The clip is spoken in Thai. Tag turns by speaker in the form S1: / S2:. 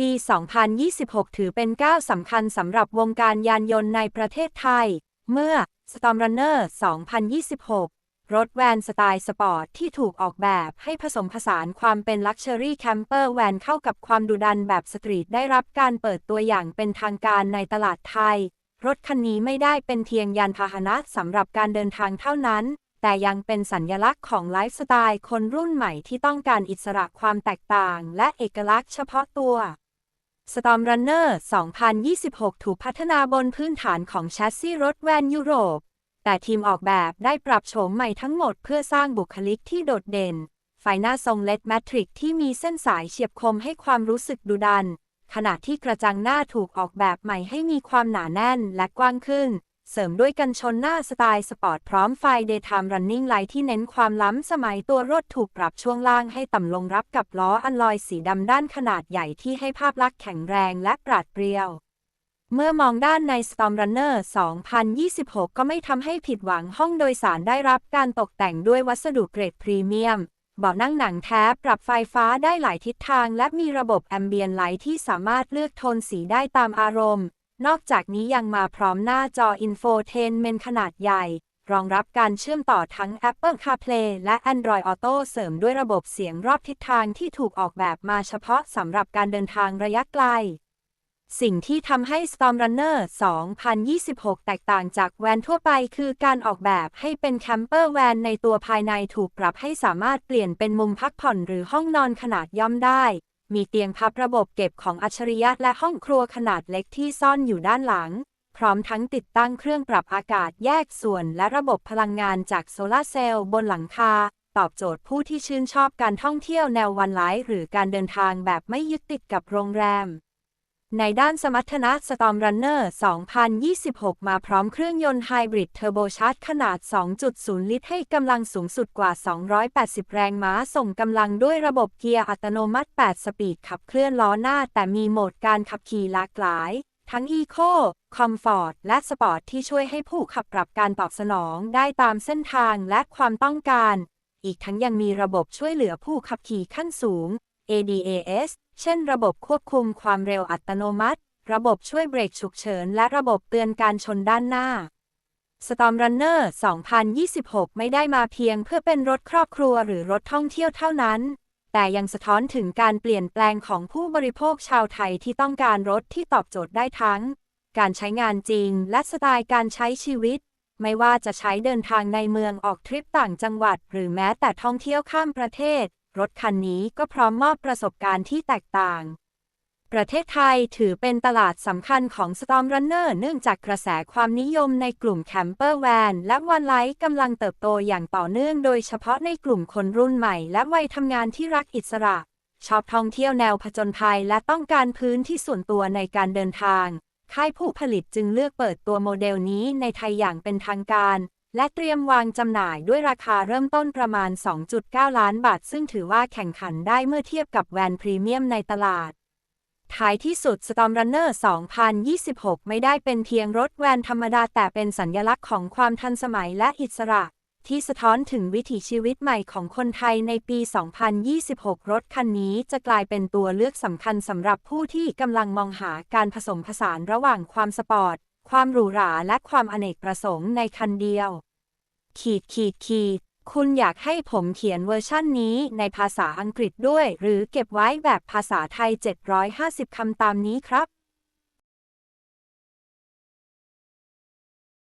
S1: ปี 2026 ถือเป็นก้าวสำคัญสำหรับวงการยานยนต์ในประเทศไทย เมื่อ Stormrunner 2026 รถแวนสไตล์สปอร์ตที่ถูกออกแบบให้ผสมผสานความเป็นลักชัวรี่แคมเปอร์แวนเข้ากับความดุดันแบบสตรีทได้รับการเปิดตัวอย่างเป็นทางการในตลาดไทย รถคันนี้ไม่ได้เป็นเพียงยานพาหนะสำหรับการเดินทางเท่านั้นแต่ยังเป็นสัญลักษณ์ของไลฟ์สไตล์คนรุ่นใหม่ที่ต้องการอิสระความแตกต่าง และเอกลักษณ์เฉพาะตัว Stormrunner 2026 ถูกพัฒนาบนพื้นฐานของแชสซีรถแวนยุโรป แต่ทีมออกแบบได้ปรับโฉมใหม่ทั้งหมดเพื่อสร้างบุคลิกที่โดดเด่น ไฟหน้าทรงเลดแมทริกที่มีเส้นสายเฉียบคมให้ความรู้สึกดุดัน ขณะที่กระจังหน้าถูกออกแบบใหม่ให้มีความหนาแน่นและกว้างขึ้น เสริมด้วยกันชนหน้าสไตล์สปอร์ตพร้อมไฟ Daytime Running Light ที่เน้นความล้ำสมัยตัวรถถูกปรับช่วงล่างให้ต่ำลงรับกับล้ออัลลอยสีดำด้านขนาดใหญ่ที่ให้ภาพลักษณ์แข็งแรงและปราดเปรียว เมื่อมองด้านใน Stormrunner 2026 ก็ไม่ทำให้ผิดหวังห้องโดยสารได้รับการตกแต่งด้วยวัสดุเกรดพรีเมียมเบาะนั่งหนังแท้ปรับไฟฟ้าได้หลายทิศทาง และมีระบบแอมเบียนไลท์ที่สามารถเลือกโทนสีได้ตามอารมณ์ นอกจากนี้ยังมาพร้อมหน้าจออินโฟเทนเมนขนาดใหญ่ รองรับการเชื่อมต่อทั้ง Apple CarPlay และ Android Auto เสริมด้วยระบบเสียงรอบทิศทางที่ถูกออกแบบมาเฉพาะสำหรับการเดินทางระยะไกล สิ่งที่ทำให้ Stormrunner 2026 แตกต่างจากแวนทั่วไปคือการออกแบบให้เป็นแคมเปอร์แวนในตัวภายในถูกปรับให้สามารถเปลี่ยนเป็นมุมพักผ่อนหรือห้องนอนขนาดย่อมได้ มีเตียงพับระบบเก็บของอัจฉริยะและห้องครัวขนาดเล็กที่ซ่อนอยู่ด้านหลัง พร้อมทั้งติดตั้งเครื่องปรับอากาศแยกส่วนและระบบพลังงานจากโซลาเซลล์บนหลังคา ตอบโจทย์ผู้ที่ชื่นชอบการท่องเที่ยวแนววันไลฟ์หรือการเดินทางแบบไม่ยึดติดกับโรงแรม ในด้านสมรรถนะ Stormrunner 2026 มาพร้อมเครื่องยนต์ไฮบริดเทอร์โบชาร์จขนาด 2.0 ลิตรให้กำลังสูงสุดกว่า 280 แรงม้า ส่งกำลังด้วยระบบเกียร์อัตโนมัติ 8 สปีดขับเคลื่อนล้อหน้า แต่มีโหมดการขับขี่หลากหลาย ทั้ง Eco Comfort และ Sport ที่ช่วยให้ผู้ขับปรับการตอบสนองได้ตามเส้นทางและความต้องการ อีกทั้งยังมีระบบช่วยเหลือผู้ขับขี่ขั้นสูง ADAS เช่น ระบบควบคุมความเร็วอัตโนมัติ ระบบช่วยเบรกฉุกเฉิน และระบบเตือนการชนด้านหน้า Stormrunner 2026 ไม่ได้มาเพียงเพื่อเป็นรถครอบครัวหรือรถท่องเที่ยวเท่านั้น แต่ยังสะท้อนถึงการเปลี่ยนแปลงของผู้บริโภคชาวไทยที่ต้องการรถที่ตอบโจทย์ได้ทั้ง การใช้งานจริง และสไตล์การใช้ชีวิต ไม่ว่าจะใช้เดินทางในเมืองออกทริปต่างจังหวัด หรือแม้แต่ท่องเที่ยวข้ามประเทศ รถคันนี้ก็พร้อมมอบประสบการณ์ที่แตกต่าง ประเทศไทยถือเป็นตลาดสำคัญของ Stormrunner เนื่องจากกระแสความนิยมในกลุ่มแคมเปอร์แวนและวันไลท์กำลังเติบโตอย่างต่อเนื่องโดยเฉพาะในกลุ่มคนรุ่นใหม่ และวัยทำงานที่รักอิสระ ชอบท่องเที่ยวแนวผจญภัยและต้องการพื้นที่ส่วนตัวในการเดินทาง ค่ายผู้ผลิตจึงเลือกเปิดตัวโมเดลนี้ในไทยอย่างเป็นทางการ และเตรียมวางจำหน่ายด้วยราคาเริ่มต้นประมาณ 2.9 ล้านบาท ซึ่งถือว่าแข่งขันได้เมื่อเทียบกับแวนพรีเมียมในตลาด ท้ายที่สุด Stormrunner 2026 ไม่ได้เป็นเพียงรถแวนธรรมดาแต่เป็นสัญญลักษณ์ของความทันสมัยและอิสระที่สะท้อนถึงวิถีชีวิตใหม่ของคนไทยในปี 2026 รถคันนี้จะกลายเป็นตัวเลือกสำคัญสำหรับผู้ที่กำลังมองหาการผสมผสานระหว่างความสปอร์ต ความหรูหราและความอเนกประสงค์ในคันเดียว ขีดขีดขีด คุณอยากให้ผมเขียนเวอร์ชั่นนี้ในภาษาอังกฤษด้วย หรือเก็บไว้แบบภาษาไทย 750 คำตามนี้ครับ